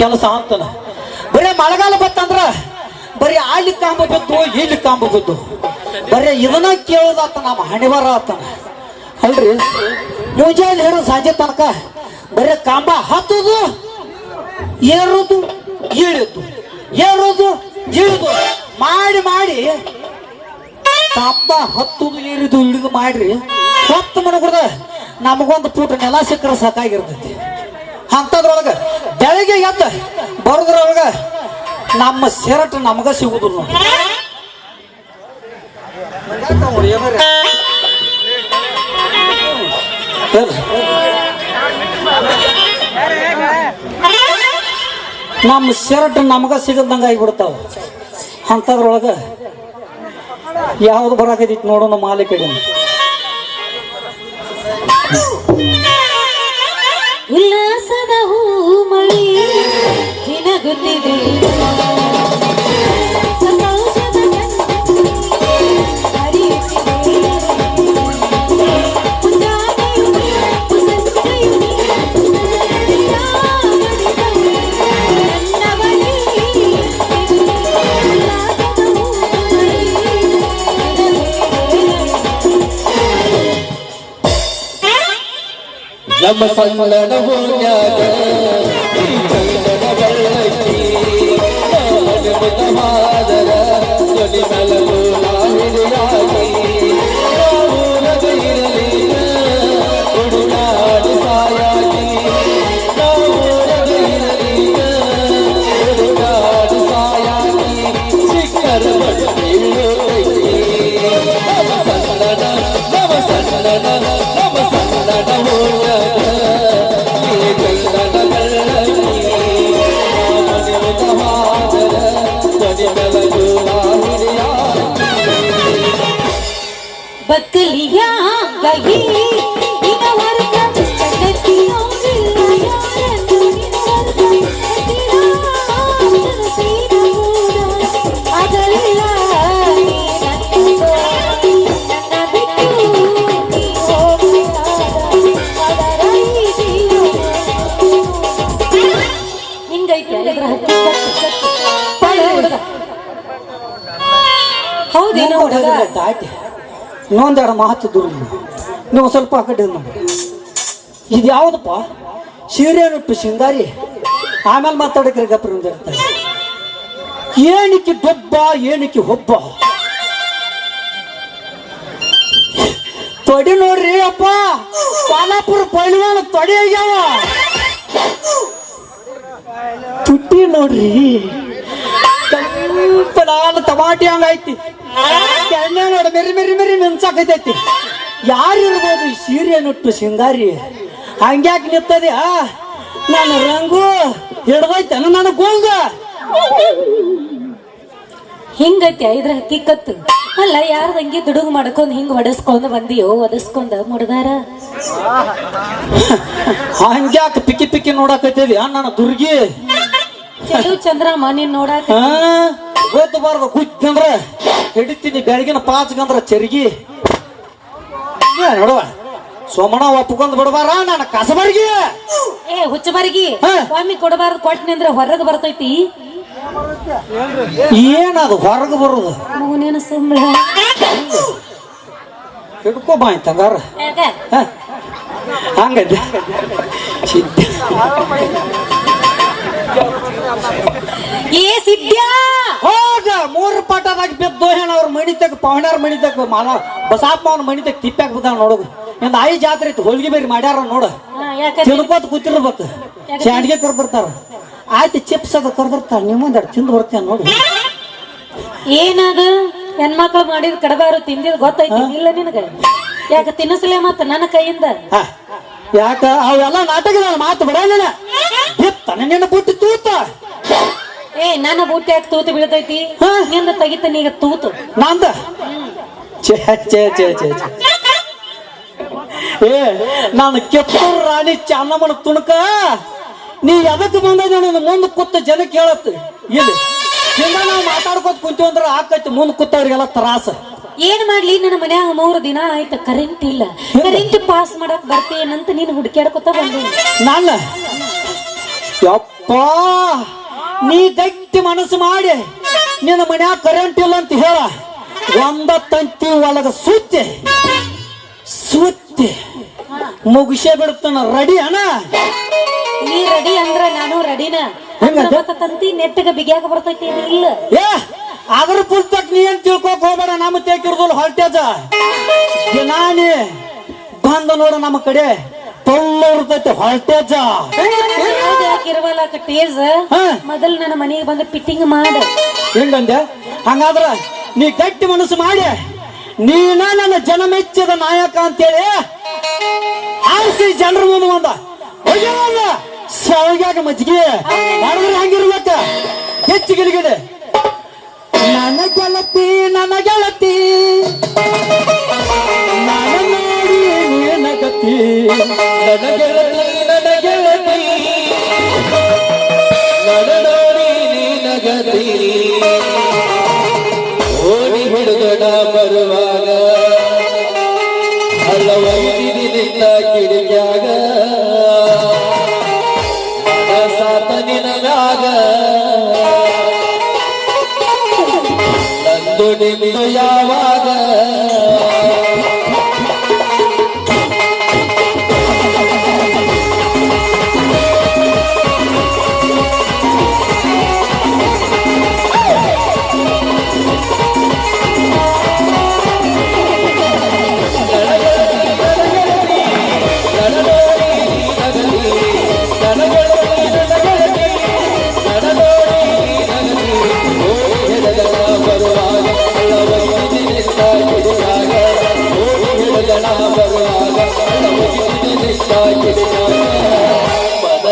ಕೆಲಸ ಅಂತಾನ ಬರೀ ಮಳೆಗಾಲ ಬತ್ತಂದ್ರ ಬರೀ ಅಲ್ಲಿ ಕಾಂಬ ಬಿದ್ದು ಇಲ್ಲಿ ಕಾಂಬ ಬಿದ್ದು. ಬರೀ ಇದನ್ನ ಕೇಳೋದಾತ ನಮ್ಮ ಹಣಿವಾರ ಆತನ. ಅಲ್ರಿ? ಮುಂಜಾನೆ ಹೇಳೋ ಸಂಜೆ ತನಕ ಬರೀ ಕಾಂಬ ಹತ್ತುದು, ಏರೋದು ಇಳಿದು ಏರೋದು ಇಳಿದು ಮಾಡಿ ಮಾಡಿ. ಕಾಂಬ ಹತ್ತದು ಏರಿದು ಇಳಿದು ಮಾಡ್ರಿ. ಹೊತ್ತು ಮನಗುರ್ದ ನಮಗೊಂದು ಪೂಟ ನೆಲ ಸಿಕ್ಕರೆ ಸಾಕಾಗಿರ್ತೈತಿ. ಅಂತದ್ರೊಳಗ ಬೆಳಗ್ಗೆ ಎದ್ದ ಬರೋದ್ರೊಳಗ ನಮ್ಮ ಸೆರಟ್ ನಮಗ ಸಿಗುದಿಲ್ಲ ನಮ್ಮ ಶರ್ಟ್ ನಮಗ ಸಿಗದಂಗ ಆಗಿಬಿಡ್ತಾವ. ಅಂಥದ್ರೊಳಗೆ ಯಾವ್ದು ಬರಾಕೈತಿ ನೋಡೋಣ ಮಾಲೆ ಮಳಿ ನಮ್ಮ ಸಣ್ಣನ ಹೂನ್ಯಾಗ ಧ್ವನಿ ಮೆಲಲು ಹೌದೇನೋ ಹುಡುಗ ದಾಟಿ ಇನ್ನೊಂದೆರಡು ಮಾತು ದೂರ ನೀವು ಸ್ವಲ್ಪ ಆ ಕಡೆ ಇದು ಯಾವುದಪ್ಪ? ಸೀರೆ ನುಟ್ಟು ಸಿಂಗಾರಿ ಆಮೇಲೆ ಮಾತಾಡಕ್ರೆ ಗಪ್ರ ಇರ್ತಾರೆ ಏನಕ್ಕೆ ದೊಬ್ಬ, ಏನಕ್ಕೆ ಹೊಬ್ಬ ತೊಡಿ ನೋಡ್ರಿ ಅಪ್ಪ. ಪಾಲಾಪುರ ಪೈಲ್ವಾನ ತೊಡಿ ಆಗ್ಯಾವ. ತುಟ್ಟಿ ನೋಡ್ರಿ. ತಮಾಟಿ ಹಂಗ ಐತಿ ಎಣ್ಣೆ ನೋಡಿ, ಮೆರಿ ಮೆರಿ ಮೆರಿ ಮಿಂಚಾಕೈತೈತಿ. ಯಾರು ಇರ್ಬೋದು ಈ ಸೀರೆ ನುಟ್ಟು ಸಿಂಗಾರಿ ಹಂಗ್ಯಾಕೆ ನಿಂತದೆ? ನಾನು ನನ್ನ ರಂಗು ಹಿಡ್ದೈತೆ ನನ್ನ ಗೋಂಗ. ಹಿಂಗೈತಿ ಐದ್ರ ಹತ್ತಿ ಕತ್ತು. ಅಲ್ಲ ಯಾರು ಹಂಗೆ ದುಡುಗು ಮಾಡ್ಕೊಂಡು ಹಿಂಗ್ ಹೊಡಸ್ಕೊಂಡ್ ಬಂದಿಯೋ ಒದಸ್ಕೊಂಡ ಮುಡ್ದಾರ? ಹಂಗ್ಯಾಕೆ ಪಿಕ್ಕಿ ಪಿಕ್ಕಿ ನೋಡಕತ್ತೀವಿ ನನ್ನ ದುರ್ಗಿ? ಚಲು ಚಂದ್ರಮ್ಮ ನೀನ್ ನೋಡಾಕ ಹಾ ಗೊತ್ತು ಬಾರ್ದು ಕುಚ್ಚಂದ್ರ ಹಿಡಿತೀನಿ ಬೆಳಗಿನ ಪಾಚ್ಗಂದ್ರ ಚರ್ಗಿ. ಏ ನೋಡುವ. ಸೋಮಣ ಒಪ್ಕೊಂಡ್ ಬಿಡಬಾರ? ನನ್ನ ಕಸಬರ್ಗಿ. ಏ ಹುಚ್ಚಬರ್ಗಿ ಹಾ. ಸ್ವಾಮಿ ಕೊಡಬಾರ್ದು ಕೊಟ್ನಿ ಅಂದ್ರೆ ಹೊರಗ್ ಬರ್ತೈತಿ. ಏನದು ಹೊರಗೆ ಬರೋದು? ಮಗನೇನ ಸುಮ್ಮನೆ ಹಿಡ್ಕೊ ಬಾ ಸಿದ್ಧ. ಏ ಸಿದ್ಯಾ ಹೋಗ ಮೂರು ಪಟದಾಗ ಬಿದ್ದು ಹೇಳ ಅವ್ರ ಮಣಿ ತಗ ಪವಣ್ಯಾರ ಮಣಿ ತಗ ಮಾಲ ಬಸಾಪ್ಪ ಅವ್ನ ಮಣಿ ತಗ ತಿಪ್ಪಾಕ್ ಬಿದ್ದಾನ ನೋಡುದು ಇಂದ ಆಯಿ ಜಾತ್ರೆ ಇತ್ತು ಹೋಳ್ಗಿ ಬೇರೆ ಮಾಡ್ಯಾರ ನೋಡ. ತಿಳ್ಕೋತ ಕೂತಿರ್ಬೇಕು. ಶಾಂಡ್ಗೆ ಕರ್ದಿರ್ತಾರ ಆಯ್ತು ಚಿಪ್ಸ್ ಅದ ಕರ್ದಿರ್ತಾರ ನಿಮ್ಮಂದ ತಿಂದು ಬರ್ತೇನೆ ನೋಡಿ. ಏನದು? ಹೆಣ್ಮಕ್ಳು ಮಾಡಿದ್ ಕಡಬಾರು ತಿಂದಿದ್ ಗೊತ್ತೈತಿ ಇಲ್ಲ ನಿನಗ? ಯಾಕ ತಿನ್ನಿಸ್ಲೇ ಮತ್ತ ನನ್ನ ಕೈಯಿಂದ? ಯಾಕ? ಅವೆಲ್ಲ ನಾಟಕದ ಮಾತು ಬಿಡಲ್ಲ ಬಿತ್ತ ನಿನ್ನ ಬುಟ್ಟಿ ತೂತ. ಏ ನನ್ನ ಬೂಟಿ ಯಾಕೆ ತೂತು ಬೀಳ್ತೈತಿ? ನಿನ್ನ ನಿಂದ ತೆಗಿತಾನ ಈಗ ತೂತು. ನಂದ? ಛೇ ಛೇ ಛೇ ಛೇ ಛೇ. ಏ ನಾನು ಕೆತ್ತೂರು ರಾಣಿ ಚೆನ್ನಮ್ಮನ ತುಣಕ. ನೀ ಎದಕ್ಕೆ ಬಂದ ನನ್ನ ಮುಂದೆ ಕೂತ ಜನ ಹೇಳತ್ತ ಇಲ್ಲಿ. ಹಿಂಗ ನಾವು ಮಾತಾಡ್ಕೋತ ಕುಂತೀವಿ ಅಂದ್ರೆ ಆಕೈತಿ ಮುಂದೆ ಕೂತವ್ರಿಗೆಲ್ಲ ತ್ರಾಸ. ಏನ್ ಮಾಡ್ಲಿ? ನನ್ನ ಮನ್ಯಾಗ ಮೂರು ದಿನ ಆಯ್ತು ಕರೆಂಟ್ ಇಲ್ಲ. ಕರೆಂಟ್ ಪಾಸ್ ಮಾಡಕ್ ಬರ್ತೇನಂತ ನೀನು ಹುಡುಕ್ಯಾಡ್ಕೊತ ಬಂದೆ. ನಾನು? ಯಪ್ಪ! ನೀ ಗಟ್ಟಿ ಮನಸ್ಸು ಮಾಡಿ ನಿನ್ನ ಮನ್ಯಾಗ ಕರೆಂಟ್ ಇಲ್ಲ ಅಂತ ಹೇಳ. ಒಂದ ತಂತಿ ಒಳಗ ಸುತ್ತಿ ಸುತ್ತಿ. ಮುಗಿಸೇ ಬಿಡ್ತಾನ ರೆಡಿ ಅಣ್ಣ? ನೀ ರೆಡಿ ಅಂದ್ರ ನಾನು ರೆಡಿನ? ತಂತಿ ನೆಟ್ಟಗ ಬಿಗಿಯಾಗ ಬರ್ತೈತಿ ಇಲ್ಲ. ಏ ಅದ್ರ ಪುಸ್ತಕ ನೀ ಏನ್ ತಿಳ್ಕೊಕ್ ಹೋಗ್ಬೇಡ ನಮ್ಮ ತೇಕಿರ್ದಲ್ಲ ಹೊಲ್ಟೇಜ ದಿನಾನಿ ಬಂದ ನೋಡ ನಮ್ಮ ಕಡೆ. ತೊಳ್ಳ ಇರ್ತೈತೆ ಹೊಲ್ಟೇಜ ಇರುವಲ್ಲ ಟೇಸ್ ಹಾ. ಮೊದಲು ನನ್ನ ಮನೆಗೆ ಬಂದು ಫಿಟ್ಟಿಂಗ್ ಮಾಡಿ. ಹೆಂಗಂದೆ? ಹಂಗಾದ್ರ ನೀ ಗಟ್ಟಿ ಮನಸ್ಸು ಮಾಡಿ ನೀನ ನನ್ನ ಜನ ಮೆಚ್ಚಿದ ನಾಯಕ ಅಂತೇಳಿ ಆರಿಸಿ ಜನರ ಮುಂದೆ ಬಂದ. ಹೋಗ್ಯಾವಲ್ಲ ಸಾವಿಗಾಗ ಮಜ್ಜಿಗೆ ಮಾಡಿದ್ರೆ ಹಂಗಿರ್ಬೇಕ? ಹೆಚ್ಚು ಗಿಲಿಗಿಡೆ ನನ್ನ ಗೆಳತಿ ನನ್ನ ಗೆಳತಿ. ನೀನಗತಿ ನನ್ನ ಗೆಳತಿ ನನ್ನ ಗೆಳತಿ ನಡನೋಡಿ ನೀನಗತಿ. ಓಡಿ ಹಿಡಿದಡ ಬರುವಾಗ ಅಲ್ಲವೈದಿದಿ ನಿನ್ನ ಕಿಡಿಕ್ಯಾಗ. ಸಾತ ನಿನಗಾಗ. ನಿಂದು ಯಾವಾಗ?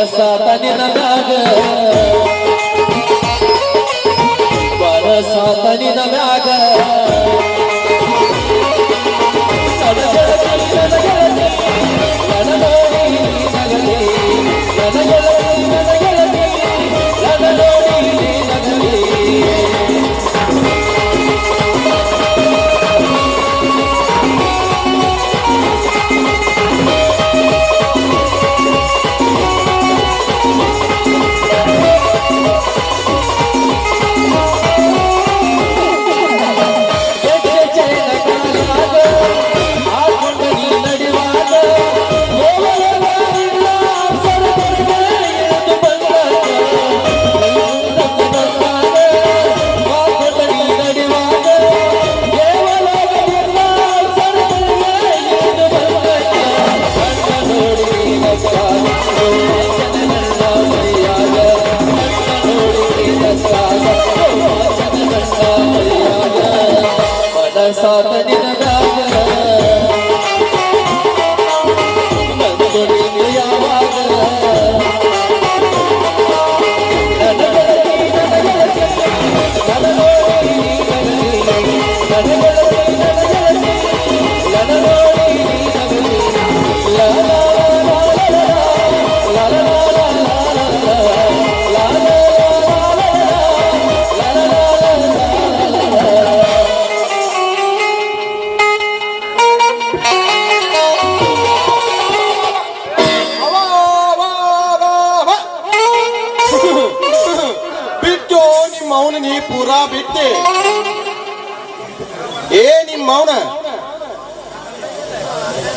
ಸಾತನಿನ ಮ್ಯಾಗ ಬರ ಸಾತನಿನ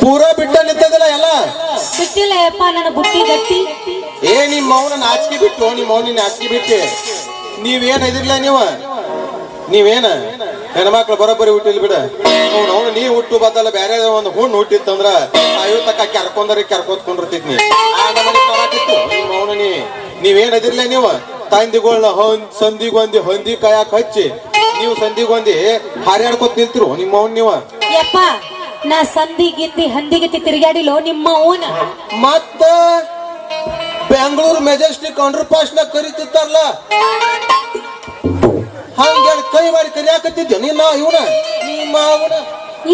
ಪೂರಾ ಬಿಟ್ಟ ನಿಂತದಲ್ಲ ಎಲ್ಲ? ಬಿಟ್ಟಿಲ್ಲ ಯಪ್ಪ ನನ್ನ ಬುಟ್ಟಿ ಗಟ್ಟಿ. ಏ ನಿಮ್ ಮೌನ ನಾಚಿಕೆ ಬಿಟ್ಟು ನಿಮ್ ಮೌನ ನಾಚಿಕೆ ಬಿಟ್ಟು. ನೀವೇನ್ ಇದಿರ್ಲ ನೀವ? ನೀವೇನ? ಹೆಣ್ಮಕ್ಳು ಬರೋಬ್ಬರಿ ಹುಟ್ಟಿಲ್ ಬಿಡ. ಅವ್ನು ಅವನು ನೀ ಹುಟ್ಟು ಬದಲ ಬೇರೆ ಒಂದು ಹುಣ್ಣು ಹುಟ್ಟಿತ್ತಂದ್ರ ಐವತ್ತಕ್ಕ ತಕ್ಕ ಕೆರ್ಕೊಂಡ್ರಿ ಕೆರ್ಕೋತ್ಕೊಂಡಿರ್ತಿದ್ ನೀ. ಆ ನಿಮ್ಮ ಅವನು ನೀ ನೀವೇನ್ ಅದಿರ್ಲ ನೀವ? ತಂದಿಗಳನ್ನ ಹೊಂದ್ ಸಂದಿಗೊಂದಿ ಹೊಂದಿ ಕಾಯಕ್ ಹಚ್ಚಿ ನೀವು ಸಂದಿಗೊಂದಿ ಹಾರ್ಯಾಡ್ಕೊತ್ ನಿಲ್ತಿರು ನಿಮ್ಮ ಅವ್ನ ನೀವ. ನಾ ಸಂಧಿ ಗಿಂದಿ ಹಂದಿಗೆ ತಿರುಗಾಡಿಲೋ ನಿಮ್ಮ ಓನ ಮತ್ತ ಬೆಂಗಳೂರು ಮೆಜೆಸ್ಟಿಕ್ ಅಂಡರ್ ಪಾಸ್ನ ಕರಿತಿತ್ತಾರಲ್ಲ ಹಂಗೇಳಿ ಕೈ ಮಾಡಿ ಕರಿಯಾಕತ್ತಿದ್ದೆ ನಿನ್ನ ಇವನ ನೀ ಮಾವನ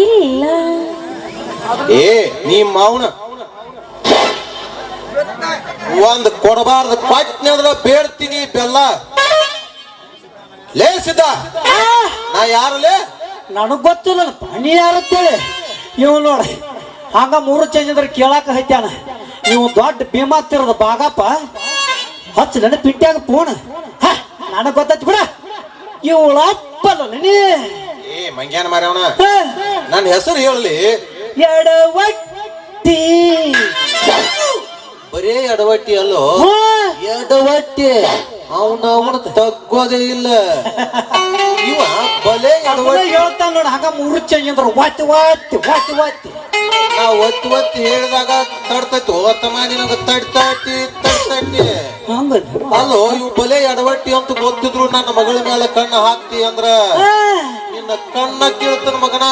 ಇಲ್ಲ. ಏ ನೀ ಮಾವನ ಒಂದ್ ಕೊಡಬಾರ್ದು ಪಟ್ನಂದ್ರ ಬೇಡ್ತೀನಿ ಬೆಲ್ಲ. ಲೇಸಿದ ನಾ ಯಾರಲೇ ನನಗ್ ಗೊತ್ತಿಲ್ಲ ನೀ ಯಾರತ್ತೇಳಿ ಇವ್ ನೋಡಿ ಹಂಗ ಮೂರು ಚೇಂಜ್ ಅಂದ್ರೆ ಕೇಳಾಕ ಹೈತ್ಯಾನ. ನೀವು ದೊಡ್ಡ ಭೀಮಾ ತಿರದ ಬಾಗಪ್ಪ ಹಚ್ಚ ಹಚ್ಚಲನ ಪಿಟ್ಯಾಗ ಫೋನ್ ಹ ನನಗೆ ಗೊತ್ತಾಯ್ತು ಬಿಡ. ಇವಳ ಅಪ್ಪಲ್ಲ ನೀ. ಏ ಮಂಗ್ಯಾನ ಮಾರವನ ನನ್ನ ಹೆಸರು ಹೇಳಲಿ. ಎಡವಟ್ಟಿ. ಬರೇ ಎಡವಟ್ಟಿ ಅಲ್ಲೋ. ಎಡವಟ್ಟಿ. ಅವನ ಅವನ ತಗ್ಗೋದೇ ಇಲ್ಲ. ಇವ ಬಲೆ ಹೇಳ್ತಾನ ನೋಡ ಹಂಗ ಮೂರು ಚಂಜ್ ಅಂದ್ರ ವಾತಿ ವಾತಿ ವಾತಿ ವಾತಿ. ನಾ ಒತ್ತಿ ಒತ್ತಿ ಹೇಳಿದಾಗ ತಡ್ತೈತಿ ಹೋತ ಮಾಡಿ ತಡ್ ತಟ್ಟಿ ತಡ್ ತಟ್ಟಿ ಹಂಗ ಅಲ್ಲೋ ಇವ್ ಬಲೆ ಎಡವಟ್ಟಿ ಅಂತ ಗೊತ್ತಿದ್ರು ನನ್ನ ಮಗಳ ಮೇಲೆ ಕಣ್ಣ ಹಾಕ್ತಿ ಅಂದ್ರ ನಿನ್ನ ಕಣ್ಣ ಕೀಳ್ತನ ಮಗನ.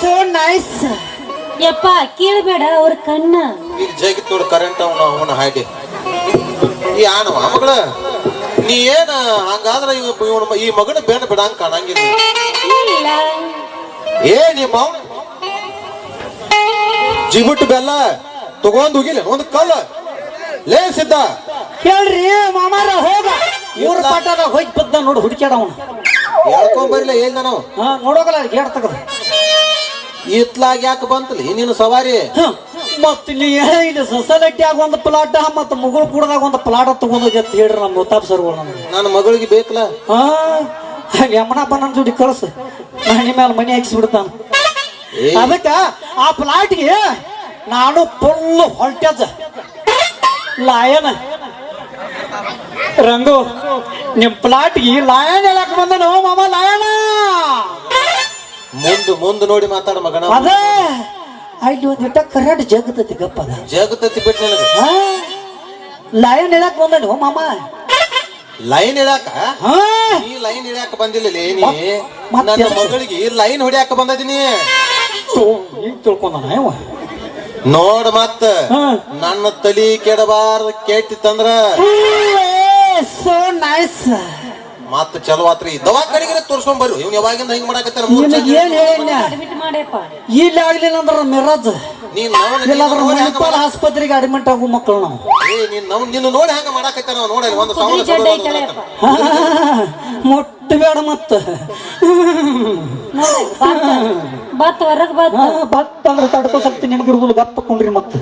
ಸೋ ನೈಸ್ ಯಪ್ಪ ಕೇಳಬೇಡ ಅವ್ರ ಕಣ್ಣ. ಈಗ ಜಗಿತ್ ನೋಡ್ ಕರೆಂಟ್ ಅವನ ಅವನ ಹಾಡಿ ಈ ಆನವ ಮಗಳ. ನೀ ಏನ ಹಂಗಾದ್ರೆ ಇವ- ಇವ್ನ ಈ ಮಗನ ಬೇಡ ಬಿಡಂಗ್ ಕಾಣಂಗಿಲ್ಲ. ಏ ನಿಮ್ಮ ಮಾವ ಜಿಗುಟ್ಟು ಬೆಲ್ಲ ತಗೊಂಡ್ ಹೋಗಿಲ್ಲ ಒಂದು ಕಲ್ಲ. ಲೇ ಸಿದ್ಧ. ಹೇಳ್ರಿ ಮಾಮಾರ ಹೋಗ. ಇವ್ರ ಪಾಠದಾಗ ಹೋಗಿ ಬದ್ದ ನೋಡು ಹುಡುಕ್ಯಾಡ ಅವನು. ಹೇಳ್ಕೊಂಡ್ ಬರಲಿಲ್ಲ ಏನ್ ನಾನು? ಹಾ ನೋಡೋಗಲ್ಲ ತಗದ. ಇತ್ಲಾಗ ಯಾಕೆ ಬಂತಲಿ? ನೀನು ಸವಾರಿ? ಮತ್ ನೀ ಇಲ್ಲಿ ಸೊಸೈಟಿಯಾಗ ಒಂದು ಪ್ಲಾಟ್ ಮತ್ತ ಮಗಳು ಕೂಡದಾಗ ಒಂದು ಪ್ಲಾಟ್ ತಗೊಂಡೋಗಿ ಅಂತ ಹೇಳ್ರಿ ನಮ್ಮ ಗೊತ್ತಾಪ್ ಸರ್ಗಳು ನಮ್ಗೆ ನನ್ನ ಮಗಳಿಗೆ ಬೇಕಲ್ಲ? ಹಾ ಯಮನಪ್ಪ ನನ್ನ ಜೋಡಿ ಕಳ್ಸ. ಮನೆ ಮೇಲೆ ಮನೆ ಹಾಕಿಸ್ಬಿಡ್ತಾನ. ಅದಕ್ಕ ಆ ಪ್ಲಾಟ್ಗೆ ನಾನು ಫುಲ್ ಹೊಲ್ಟೇಜ್ ಲಾಯನ. ರಂಗು ನಿಮ್ ಪ್ಲಾಟ್ಗೆ ಲಾಯನ್ ಹೇಳಕ್ ಬಂದನು ಮಾಮ ಲಾಯನ? ಮುಂದೆ ಮುಂದೆ ನೋಡಿ ಮಾತಾಡ ಮಗನ. ಅದ. ಅಲ್ಲಿ ಒಂದ್ ಇಟ್ಟ ಕರೆಂಟ್ ಜಗತೈತಿ ಗಪ್ಪ ಅದ. ಜಗತ್ತತಿ ಬಿಟ್ಟು ನಿನಗ. ಹಾ. ಲಾಯನ್ ಹೇಳಕ್ ಬಂದನು ಮಾಮ. ಲೈನ್ ಹಾ. ಈ ಲೈನ್ ಹಿಡಿಯಾಕ ಬಂದಿಲ್ಲ ನೀ? ನನ್ನ ಮಗಳಿಗೆ ಲೈನ್ ಹೊಡ್ಯಾಕ ಬಂದದಿನಿ ತಿಳ್ಕೊಂಡ ನೋಡ ಇವ? ನೋಡ್ ಮತ್ತ. ನನ್ನ ತಲಿ ಕೆಡಬಾರ್ದು ಕೆಟ್ಟಿತ್ತಂದ್ರ ಸೋ ನೈಸ್ ಮತ್ತ ಚಲೋ ಆತ್ರಿ. ದವಾಖಾನಿಗೆ ತೋರ್ಸ್ಕೊಂಡ್ ಬರ್ರಿ. ಇವ್ನ ಯಾವಾಗಿಂದ ಹಿಂಗ್ ಮಾಡಕತ್ತಾನ ಮೂರ್ ನಿನಗ್ ಚಂಜಿ ಏನ್ ಹೇಳಿನ ಅಡ್ಮಿಟ್ ಮಾಡಪ್ಪ ಇಲ್ಲಿ ಆಗ್ಲಿಲ್ಲ ಅಂದ್ರ ಮಿರಾಜ್. ನೀನ್ ನವ್ನ ನಿನ್ನ ಇಲ್ಲಾಂದ್ರ ನೋಡಿ ಹಂಗ ಮಣಿಪಾಲ್ ಆಸ್ಪತ್ರೆಗೆ ಅಡ್ಮಿಟ್ ಆಗೋ ಮಕ್ಕಳು ನಾವು. ಏ ನೀನ್ ನವ್ ನಿನ್ನ ನೋಡಿ ಹಂಗ ಮಾಡಾಕತ್ತಾರ ಮೊಟ್ಟ ನೋಡಿ ಒಂದು ಕುದುರೆ ಸಾವಿರ ಜಡ್ಡ ಐತಲಪ್ಪ ಮುಟ್ಟು ಬೇಡ ಮತ್ತ. ನೋಡಿ ಬತ್ ಬತ್ ಹೊರಗ್ ಬತ್ ಹಾ, ಭತ್ತ ಅಂದ್ರೆ ತಡ್ಕೋ ಶಕ್ತಿ ನಿನಗಿರುದಿಲ್ಲ ಗಪ್ಪ ಕೊಂಡ್ರಿ ಮತ್ತ.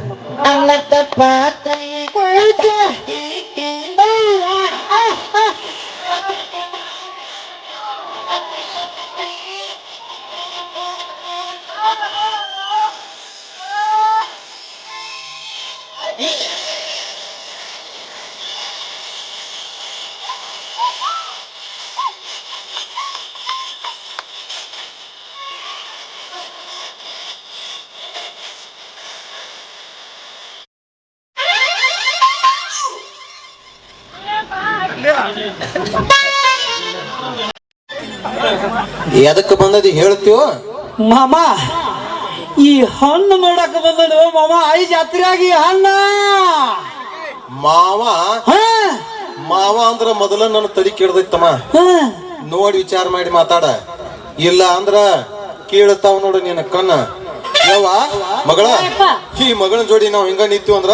ಎದಕ್ಕೆ ಬಂದದಿ ಹೇಳ್ತೀವೋ ಮಾಮ ಈ ಹಣ್ಣು ನೋಡಕ್ ಬಂದನು ಮಾಮ ಐ ಜಾತ್ರೆಯಾಗಿ ಹಣ್ಣ. ಮಾವ? ಹಾ, ಮಾವ ಅಂದ್ರ ಮೊದಲ ನನ್ನ ತಡಿ ಕೆಡ್ದೈತಮ್ಮ. ಹಾ. ನೋಡಿ ವಿಚಾರ ಮಾಡಿ ಮಾತಾಡ. ಇಲ್ಲ ಅಂದ್ರ ಕೇಳ್ತಾವ ನೋಡು ನಿನ್ನ ಕಣ್ಣ. ಯವ್ವ ಮಗಳ. ಈ ಮಗಳನ್ ಜೋಡಿ ನಾವು ಹಿಂಗ ನಿಂತು ಅಂದ್ರ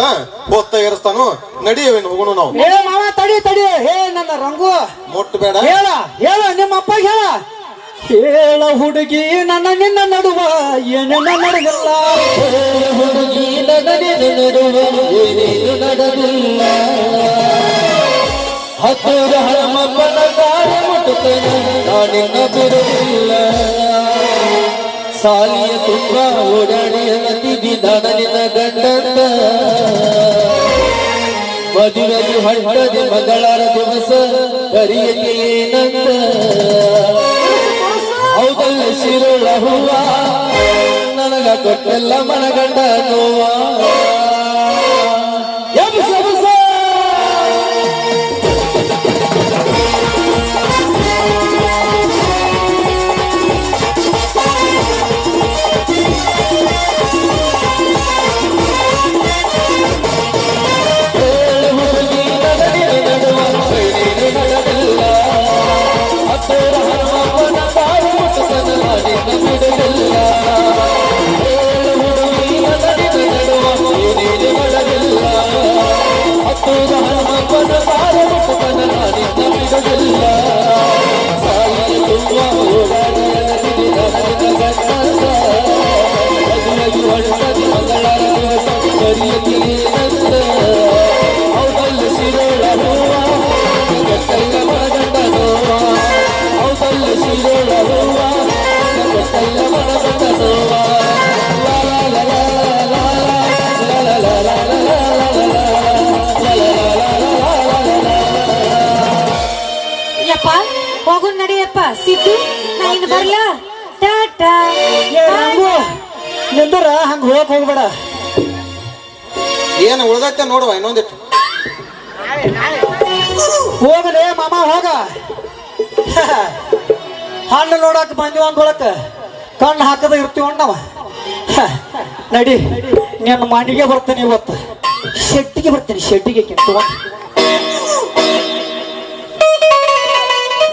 ಹೊತ್ತ ಏರಿಸ್ತಾನು ನಡಿಯವೇನು ಹೋಗೋಣ ನಾವು. ಏ ಮಾವ ತಡಿ ತಡಿ. ಹೇ ನನ್ನ ರಂಗು. ಮೊಟ್ಟ ಬೇಡ. ಹೇಳ ಹೇಳ ನಿಮ್ಮ ಅಪ್ಪ ಹೇಳ. ಹೇಳ ಹುಡುಗಿ ನನ್ನ ನಿನ್ನ ನಡುವ ಏನೆಲ್ಲ ನಡೆದಿಲ್ಲ. ಹುಡುಗಿ ನನ್ನ ನಿನ್ನ ನಡುವ ಏನೇನು ನಡೆದಿಲ್ಲ. ಹತ್ತಿರ ಹನುಮಪ್ಪನ ದಾರಿ ಮುಟ್ಟುತ್ತೇನೆ ನಾನಿನ್ನ ಬಿಡುವುದಿಲ್ಲ. ಸಾಲಿಯ ತುಂಬ ಓಡಾಡಿಯ ನದಿ ನಿನ್ನ ಗಂಡಂತ ಮದುವೆಯು ಹಣ್ಣದೆ ಮಗಳಾರ ದಿವಸ ಕರಿಯಲಿ ಏನಂತ. ಹೌದಲ್ಲ ಶಿರುಳ ಹೂವ? ನನಗ ಕೊಟ್ಟೆಲ್ಲ ಮನಗಂಡ ನೋವ? ಯಪ್ಪ ಸಿದ್ದು ನಾ ಇನ್ನು ಬರಲ್ಲ ಟಾಟಾ ಹಂಗ? ಹೋಗಕ್ ಹೋಗ್ಬೇಡ. ಏನು ಉಳ್ದೈತೆ ನೋಡುವ ಇನ್ನೊಂದಿಟ್ಟು. ಹೋಗಲೇ ಮಾಮ ಹೋಗ. ಹಣ್ಣು ನೋಡಕ್ ಬಂದಿವ ಅಂದ್ಕೊಳಕ. ಕಣ್ಣು ಹಾಕದ ಇರ್ತೀವ ನಾವ ನಡಿ ನಿನ್ನ ಮನೆಗೆ ಬರ್ತೇನೆ ಇವತ್ತು. ಶೆಟ್ಟಿಗೆ ಬರ್ತೀನಿ ಶೆಟ್ಟಿಗೆ ಕಿಂತ